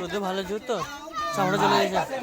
রোদে ভালো জোর তো? চামড়া চলে গেছে।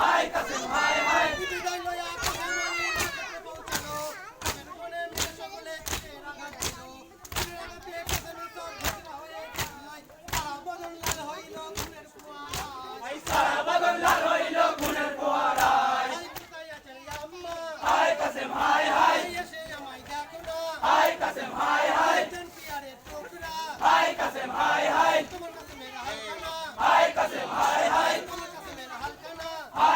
Hi Kasem hi hi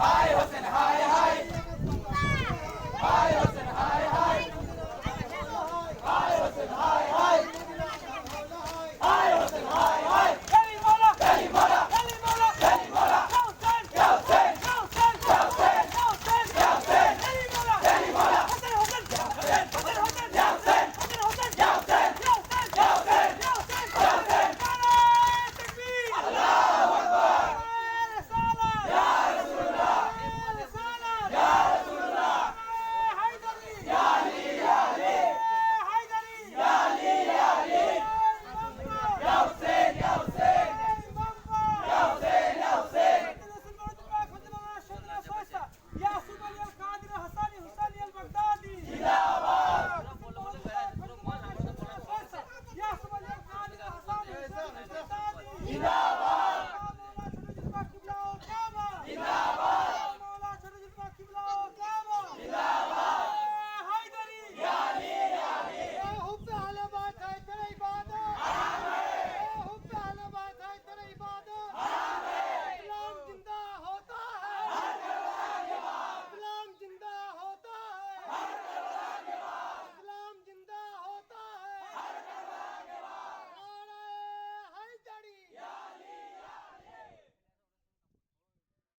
Hi,